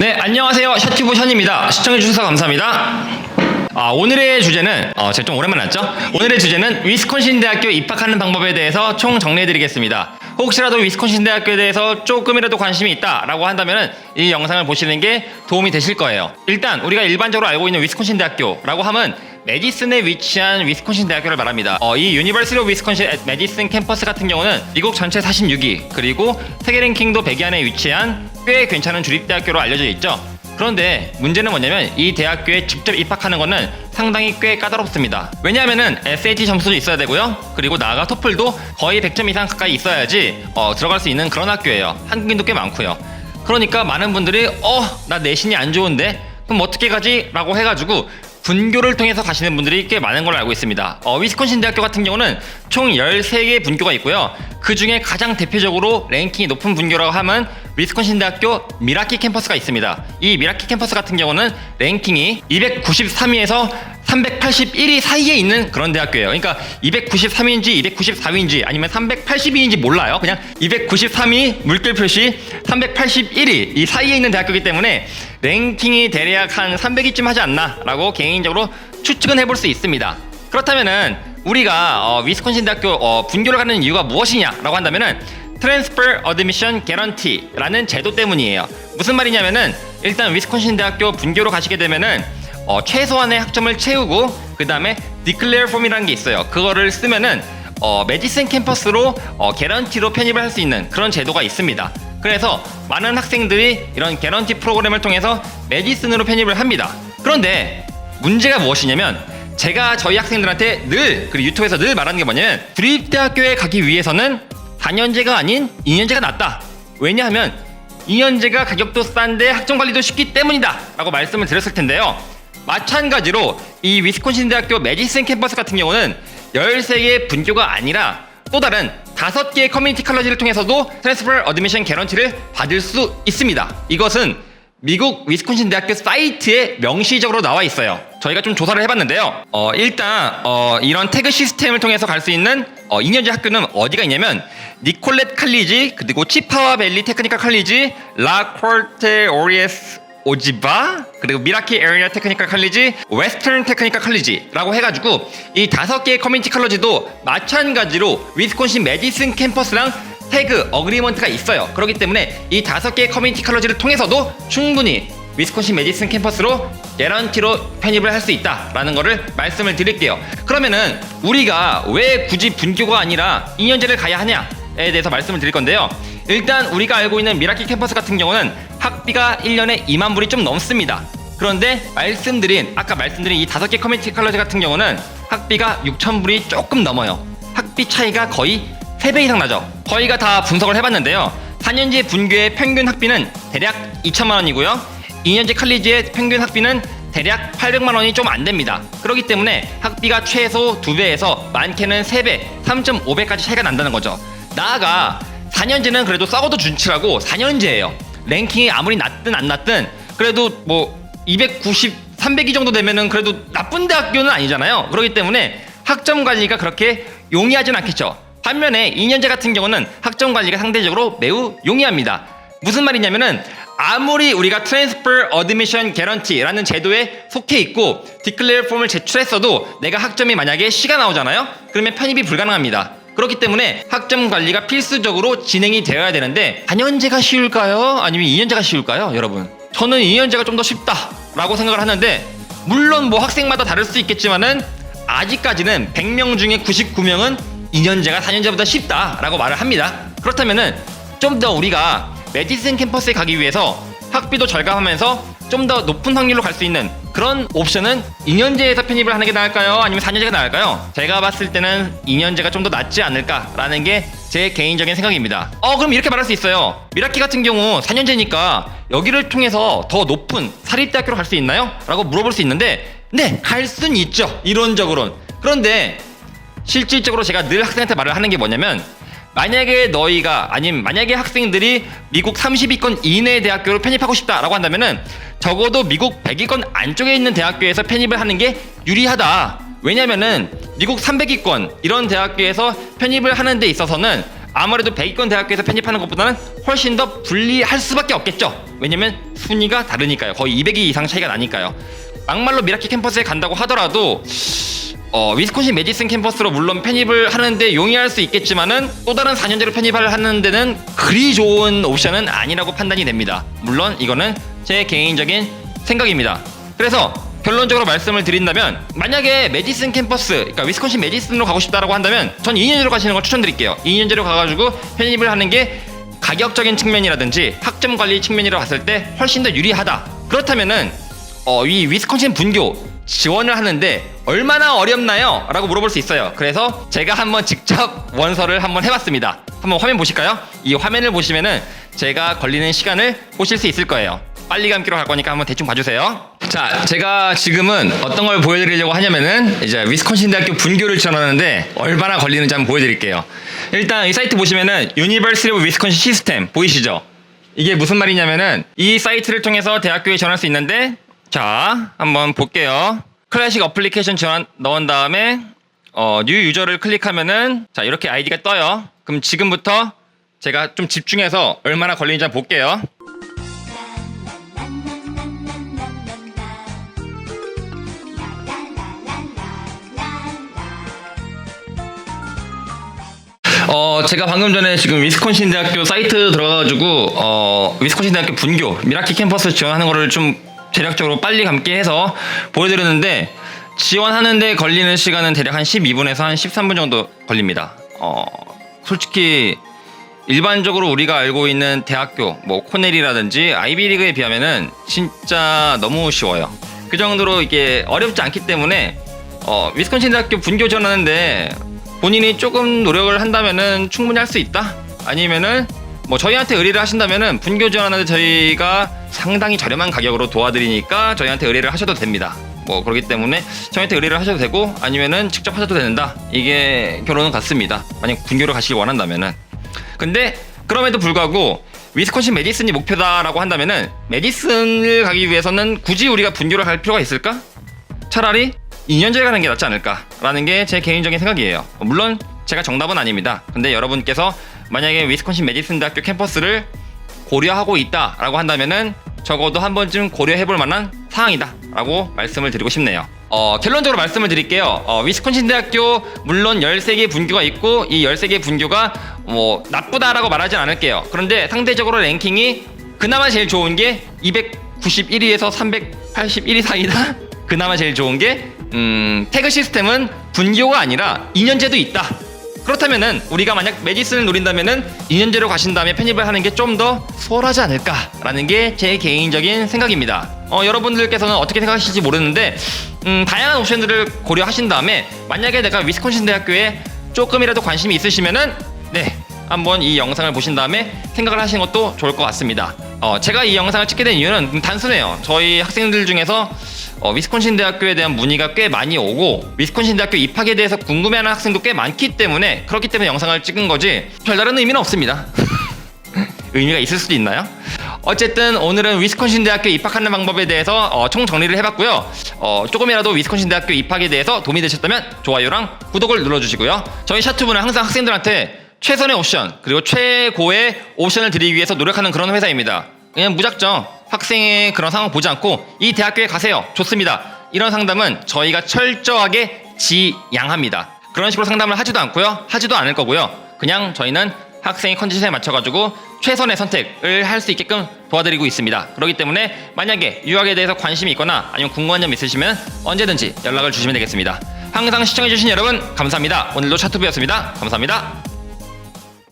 네, 안녕하세요. 셔티브 션입니다. 시청해주셔서 감사합니다. 아, 오늘의 주제는, 어, 제가 좀 오랜만에 왔죠? 오늘의 주제는 위스콘신 대학교 입학하는 방법에 대해서 총 정리해드리겠습니다. 혹시라도 위스콘신 대학교에 대해서 조금이라도 관심이 있다라고 한다면 이 영상을 보시는 게 도움이 되실 거예요. 일단 우리가 일반적으로 알고 있는 위스콘신 대학교라고 하면 메디슨에 위치한 위스콘신 대학교를 말합니다. 어, 이 유니버시티 오브 위스콘신 앳 메디슨 캠퍼스 같은 경우는 미국 전체 46위 그리고 세계 랭킹도 100위 안에 위치한 꽤 괜찮은 주립대학교로 알려져 있죠. 그런데 문제는 뭐냐면 이 대학교에 직접 입학하는 거는 상당히 꽤 까다롭습니다. 왜냐하면은 SAT 점수도 있어야 되고요. 그리고 나아가 토플도 거의 100점 이상 가까이 있어야지 어, 들어갈 수 있는 그런 학교예요. 한국인도 꽤 많고요. 그러니까 많은 분들이 어 나 내신이 안 좋은데 그럼 어떻게 가지? 라고 해가지고 분교를 통해서 가시는 분들이 꽤 많은 걸로 알고 있습니다. 어, 위스콘신 대학교 같은 경우는 총 13개의 분교가 있고요. 그 중에 가장 대표적으로 랭킹이 높은 분교라고 하면 위스콘신 대학교 미라키 캠퍼스가 있습니다. 이 미라키 캠퍼스 같은 경우는 랭킹이 293위에서 381위 사이에 있는 그런 대학교예요. 그러니까 293위인지 294위인지 아니면 382위인지 몰라요. 그냥 293위 물결 표시 381위 이 사이에 있는 대학교이기 때문에 랭킹이 대략 한 300위쯤 하지 않나라고 개인적으로 추측은 해볼 수 있습니다. 그렇다면은 우리가 어, 위스콘신 대학교 어, 분교를 가는 이유가 무엇이냐라고 한다면은 Transfer Admission Guarantee라는 제도 때문이에요. 무슨 말이냐면은 일단 위스콘신 대학교 분교로 가시게 되면은 어, 최소한의 학점을 채우고 그 다음에 Declare Form이라는 게 있어요. 그거를 쓰면은 어, 메디슨 캠퍼스로 어, 개런티로 편입을 할 수 있는 그런 제도가 있습니다. 그래서 많은 학생들이 이런 개런티 프로그램을 통해서 메디슨으로 편입을 합니다. 그런데 문제가 무엇이냐면 제가 저희 학생들한테 늘 그리고 유튜브에서 늘 말하는 게 뭐냐면 주립대학교에 가기 위해서는 4년제가 아닌 2년제가 낫다. 왜냐하면 2년제가 가격도 싼데 학점 관리도 쉽기 때문이다. 라고 말씀을 드렸을 텐데요. 마찬가지로 이 위스콘신 대학교 메디슨 캠퍼스 같은 경우는 13개의 분교가 아니라 또 다른 5개의 커뮤니티 컬러지를 통해서도 트랜스퍼 어드미션 개런티를 받을 수 있습니다. 이것은 미국 위스콘신 대학교 사이트에 명시적으로 나와 있어요. 저희가 좀 조사를 해봤는데요. 어, 일단 어, 이런 태그 시스템을 통해서 갈 수 있는 어, 2년제 학교는 어디가 있냐면 니콜렛 칼리지 그리고 치파와 밸리 테크니컬 칼리지 라 콜테 오리에스 오지바 그리고 미라키 에리아 테크니컬 칼리지 웨스턴 테크니컬 칼리지라고 해가지고 이 다섯 개의 커뮤니티 컬러지도 마찬가지로 위스콘신 메디슨 캠퍼스랑 태그 어그리먼트가 있어요. 그렇기 때문에 이 다섯 개의 커뮤니티 컬러지를 통해서도 충분히 위스콘신 메디슨 캠퍼스로 개런티로 편입을 할 수 있다라는 거를 말씀을 드릴게요. 그러면은 우리가 왜 굳이 분교가 아니라 2년제를 가야 하냐에 대해서 말씀을 드릴 건데요. 일단 우리가 알고 있는 미라키 캠퍼스 같은 경우는 학비가 1년에 2만 불이 좀 넘습니다. 그런데 말씀드린 아까 말씀드린 이 다섯 개 커뮤니티 컬러지 같은 경우는 학비가 6천 불이 조금 넘어요. 학비 차이가 거의 3배 이상 나죠. 저희가 다 분석을 해봤는데요. 4년제 분교의 평균 학비는 대략 2천만 원이고요. 2년제 칼리지의 평균 학비는 대략 800만 원이 좀 안 됩니다. 그렇기 때문에 학비가 최소 2배에서 많게는 3배, 3.5배까지 차이가 난다는 거죠. 나아가 4년제는 그래도 썩어도 준치라고 4년제예요. 랭킹이 아무리 낮든 안 낮든 그래도 뭐 290, 300위 정도 되면은 그래도 나쁜 대학교는 아니잖아요. 그렇기 때문에 학점 관리가 그렇게 용이하진 않겠죠. 반면에 2년제 같은 경우는 학점 관리가 상대적으로 매우 용이합니다. 무슨 말이냐면은 아무리 우리가 트랜스퍼 어드미션 개런티라는 제도에 속해 있고 디클레어 폼을 제출했어도 내가 학점이 만약에 C가 나오잖아요. 그러면 편입이 불가능합니다. 그렇기 때문에 학점 관리가 필수적으로 진행이 되어야 되는데 4년제가 쉬울까요? 아니면 2년제가 쉬울까요? 여러분 저는 2년제가 좀 더 쉽다라고 생각을 하는데 물론 뭐 학생마다 다를 수 있겠지만은 아직까지는 100명 중에 99명은 2년제가 4년제보다 쉽다라고 말을 합니다. 그렇다면은 좀 더 우리가 메디슨 캠퍼스에 가기 위해서 학비도 절감하면서 좀 더 높은 확률로 갈 수 있는 그런 옵션은 2년제에서 편입을 하는 게 나을까요? 아니면 4년제가 나을까요? 제가 봤을 때는 2년제가 좀 더 낫지 않을까라는 게 제 개인적인 생각입니다. 어, 그럼 이렇게 말할 수 있어요. 미라키 같은 경우 4년제니까 여기를 통해서 더 높은 사립대학교로 갈 수 있나요? 라고 물어볼 수 있는데, 네, 갈 수는 있죠. 이론적으로는. 그런데 실질적으로 제가 늘 학생한테 말을 하는 게 뭐냐면 만약에 너희가 아니면 만약에 학생들이 미국 30위권 이내의 대학교로 편입하고 싶다라고 한다면은 적어도 미국 100위권 안쪽에 있는 대학교에서 편입을 하는 게 유리하다. 왜냐면은 미국 300위권 이런 대학교에서 편입을 하는 데 있어서는 아무래도 백이권 대학교에서 편입하는 것보다는 훨씬 더 불리할 수밖에 없겠죠. 왜냐면 순위가 다르니까요. 거의 200위 이상 차이가 나니까요. 막말로 미라키 캠퍼스에 간다고 하더라도 어, 위스콘신 메디슨 캠퍼스로 물론 편입을 하는데 용이할 수 있겠지만은 또 다른 4년제로 편입을 하는 데는 그리 좋은 옵션은 아니라고 판단이 됩니다. 물론 이거는 제 개인적인 생각입니다. 그래서 결론적으로 말씀을 드린다면 만약에 메디슨 캠퍼스, 그러니까 위스콘신 메디슨으로 가고 싶다라고 한다면 전 2년제로 가시는 걸 추천드릴게요. 2년제로 가가지고 편입을 하는 게 가격적인 측면이라든지 학점 관리 측면이라 봤을 때 훨씬 더 유리하다. 그렇다면은 어, 이 위스콘신 분교 지원을 하는데 얼마나 어렵나요? 라고 물어볼 수 있어요. 그래서 제가 한번 직접 원서를 한번 해봤습니다. 한번 화면 보실까요? 이 화면을 보시면은 제가 걸리는 시간을 보실 수 있을 거예요. 빨리 감기로 갈 거니까 한번 대충 봐주세요. 자, 제가 지금은 어떤 걸 보여드리려고 하냐면은 이제 위스콘신 대학교 분교를 지원하는데 얼마나 걸리는지 한번 보여드릴게요. 일단 이 사이트 보시면은 University of Wisconsin System 보이시죠? 이게 무슨 말이냐면은 이 사이트를 통해서 대학교에 지원할 수 있는데 자 한번 볼게요. 클래식 어플리케이션 지원 넣은 다음에 어, 뉴 유저를 클릭하면은 자 이렇게 아이디가 떠요. 그럼 지금부터 제가 좀 집중해서 얼마나 걸리는지 한번 볼게요. 어 제가 방금 전에 지금 위스콘신 대학교 사이트 들어가가지고 어 위스콘신 대학교 분교 미라키 캠퍼스 지원하는 거를 좀 대략적으로 빨리 감게 해서 보여드렸는데 지원하는데 걸리는 시간은 대략 한 12분에서 한 13분 정도 걸립니다. 어 솔직히 일반적으로 우리가 알고 있는 대학교 뭐 코넬이라든지 아이비리그에 비하면은 진짜 너무 쉬워요. 그 정도로 이게 어렵지 않기 때문에 어 위스콘신 대학교 분교 지원하는데 본인이 조금 노력을 한다면은 충분히 할 수 있다. 아니면은 뭐 저희한테 의뢰를 하신다면은 분교 지원하는데 저희가 상당히 저렴한 가격으로 도와드리니까 저희한테 의뢰를 하셔도 됩니다. 뭐 그렇기 때문에 저희한테 의뢰를 하셔도 되고 아니면은 직접 하셔도 된다. 이게 결론은 같습니다. 만약 분교를 가시길 원한다면은. 근데 그럼에도 불구하고 위스콘신 메디슨이 목표다라고 한다면은 메디슨을 가기 위해서는 굳이 우리가 분교를 갈 필요가 있을까? 차라리 2년제 가는 게 낫지 않을까라는 게 제 개인적인 생각이에요. 물론 제가 정답은 아닙니다. 근데 여러분께서 만약에 위스콘신 메디슨 대학교 캠퍼스를 고려하고 있다라고 한다면은 적어도 한 번쯤 고려해볼 만한 사항이다라고 말씀을 드리고 싶네요. 어, 결론적으로 말씀을 드릴게요. 어, 위스콘신 대학교 물론 13개 분교가 있고 이 13개 분교가 뭐 나쁘다라고 말하진 않을게요. 그런데 상대적으로 랭킹이 그나마 제일 좋은 게 291위에서 381위 사이다. 그나마 제일 좋은 게 음, 태그 시스템은 분교가 아니라 2년제도 있다. 그렇다면은 우리가 만약 메디슨을 노린다면은 2년제로 가신 다음에 편입을 하는 게 좀 더 수월하지 않을까라는 게 제 개인적인 생각입니다. 어, 여러분들께서는 어떻게 생각하실지 모르는데 음, 다양한 옵션들을 고려하신 다음에 만약에 내가 위스콘신 대학교에 조금이라도 관심이 있으시면은 네 한번 이 영상을 보신 다음에 생각을 하시는 것도 좋을 것 같습니다. 어, 제가 이 영상을 찍게 된 이유는 단순해요. 저희 학생들 중에서 어, 위스콘신 대학교에 대한 문의가 꽤 많이 오고 위스콘신 대학교 입학에 대해서 궁금해하는 학생도 꽤 많기 때문에 그렇기 때문에 영상을 찍은 거지 별다른 의미는 없습니다. 의미가 있을 수도 있나요? 어쨌든 오늘은 위스콘신 대학교 입학하는 방법에 대해서 어, 총 정리를 해봤고요. 어, 조금이라도 위스콘신 대학교 입학에 대해서 도움이 되셨다면 좋아요랑 구독을 눌러주시고요. 저희 샤투브는 항상 학생들한테 최선의 옵션 그리고 최고의 옵션을 드리기 위해서 노력하는 그런 회사입니다. 그냥 무작정 학생의 그런 상황 보지 않고 이 대학교에 가세요. 좋습니다. 이런 상담은 저희가 철저하게 지양합니다. 그런 식으로 상담을 하지도 않고요. 하지도 않을 거고요. 그냥 저희는 학생의 컨디션에 맞춰가지고 최선의 선택을 할 수 있게끔 도와드리고 있습니다. 그렇기 때문에 만약에 유학에 대해서 관심이 있거나 아니면 궁금한 점 있으시면 언제든지 연락을 주시면 되겠습니다. 항상 시청해주신 여러분 감사합니다. 오늘도 차투브였습니다. 감사합니다.